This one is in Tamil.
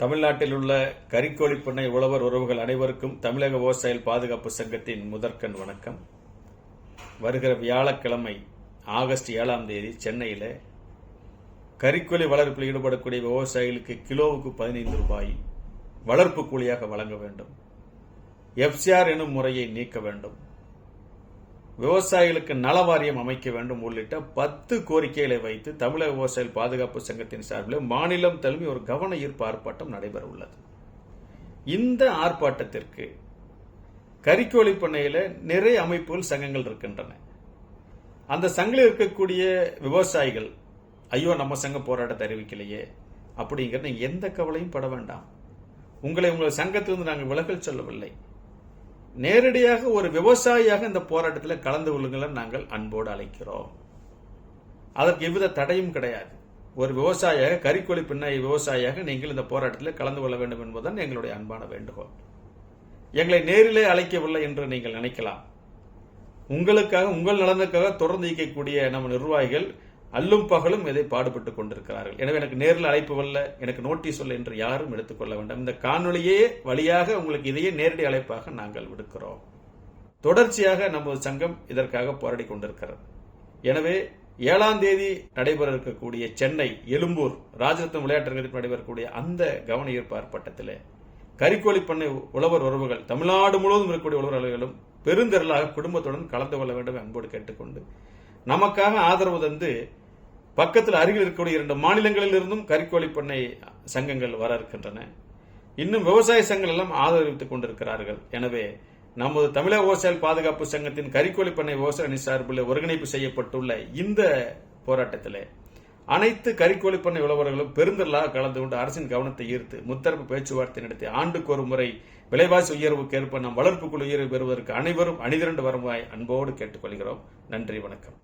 தமிழ்நாட்டில் உள்ள கறிக்கோழி பண்ணை உழவர் உறவுகள் அனைவருக்கும் தமிழக விவசாயிகள் பாதுகாப்பு சங்கத்தின் முதற்கண் வணக்கம். வருகிற வியாழக்கிழமை ஆகஸ்ட் ஏழாம் தேதி சென்னையில் கறிக்கோழி வளர்ப்பில் ஈடுபடக்கூடிய விவசாயிகளுக்கு கிலோவுக்கு பதினைந்து ரூபாய் வளர்ப்பு கூலியாக வழங்க வேண்டும். எஃப்சிஆர் எனும் முறையை நீக்க வேண்டும். விவசாயிகளுக்கு நல வாரியம் அமைக்க வேண்டும் உள்ளிட்ட பத்து கோரிக்கைகளை வைத்து தமிழக விவசாயிகள் பாதுகாப்பு சங்கத்தின் சார்பில் மாநிலம் தழுவி ஒரு கவன ஈர்ப்பு ஆர்ப்பாட்டம் நடைபெற உள்ளது இந்த ஆர்ப்பாட்டத்திற்கு கறிக்கோழி பண்ணையில் நிறைய அமைப்புகள் சங்கங்கள் இருக்கின்றன. அந்த சங்கில் இருக்கக்கூடிய விவசாயிகள் ஐயோ நம்ம சங்க போராட்டத்தை அறிவிக்கலையே அப்படிங்கிற நீங்கள் எந்த கவலையும் பட வேண்டாம். உங்களை உங்கள் சங்கத்திலிருந்து நாங்கள் விலகல் சொல்லவில்லை. நேரடியாக ஒரு விவசாயியாக இந்த போராட்டத்தில் கலந்து கொள்ளுங்கள் நாங்கள் அன்போடு அழைக்கிறோம். அதற்கு எவ்வித தடையும் கிடையாது. ஒரு விவசாயியாக கறிக்கோழி பின்னாய் விவசாயியாக நீங்கள் இந்த போராட்டத்தில் கலந்து கொள்ள வேண்டும் என்பதுதான் எங்களுடைய அன்பான வேண்டுகோள். எங்களை நேரிலே அழைக்கவில்லை என்று நீங்கள் நினைக்கலாம். உங்களுக்காக உங்கள் நலனுக்காக தொடர்ந்து இயக்கக்கூடிய நம்ம நிர்வாகிகள் அல்லும் பகலும் இதை பாடுபட்டு கொண்டிருக்கிறார்கள். எனவே எனக்கு நேரில் அழைப்பு வல்ல எனக்கு நோட்டீஸ் சொல்ல என்று யாரும் எடுத்துக்கொள்ள வேண்டாம். இந்த காணொளியே வழியாக உங்களுக்கு இதையே நேரடி அழைப்பாக நாங்கள் விடுக்கிறோம். தொடர்ச்சியாக நமது சங்கம் இதற்காக போராடி கொண்டிருக்கிறது. எனவே ஏழாம் தேதி நடைபெற இருக்கக்கூடிய சென்னை எழும்பூர் ராஜரத்னம் விளையாட்டு நடைபெறக்கூடிய அந்த கவன ஈர்ப்பு ஆர்ப்பாட்டத்தில் கறிக்கோழி பண்ணை உழவர் உறவுகள் தமிழ்நாடு முழுவதும் இருக்கக்கூடிய உழவர் உறவுகளும் பெருந்திரளாக குடும்பத்துடன் கலந்து கொள்ள வேண்டும் அன்போடு கேட்டுக்கொண்டு நமக்காக ஆதரவு தந்து பக்கத்தில் அருகில் இருக்கக்கூடிய இரண்டு மாநிலங்களிலிருந்தும் கறிக்கோழி பண்ணை சங்கங்கள் வர இருக்கின்றன. இன்னும் விவசாய சங்கங்கள் எல்லாம் ஆதரவித்துக் கொண்டிருக்கிறார்கள். எனவே நமது தமிழக விவசாய பாதுகாப்பு சங்கத்தின் கறிக்கோழி பண்ணை விவசாய அணி சார்பில் ஒருங்கிணைப்பு செய்யப்பட்டுள்ள இந்த போராட்டத்தில் அனைத்து கறிக்கோழி பண்ணை உழவர்களும் பெருந்தலாக கலந்து கொண்டு அரசின் கவனத்தை ஈர்த்து முத்தரப்பு பேச்சுவார்த்தை நடத்தி ஆண்டுக்கு ஒரு முறை விலைவாசி உயர்வுக்கு ஏற்ப நம் வளர்ப்புக்குள் உயர்வு பெறுவதற்கு அனைவரும் அணிதிரண்டு வருவாய் அன்போடு கேட்டுக்கொள்கிறோம். நன்றி வணக்கம்.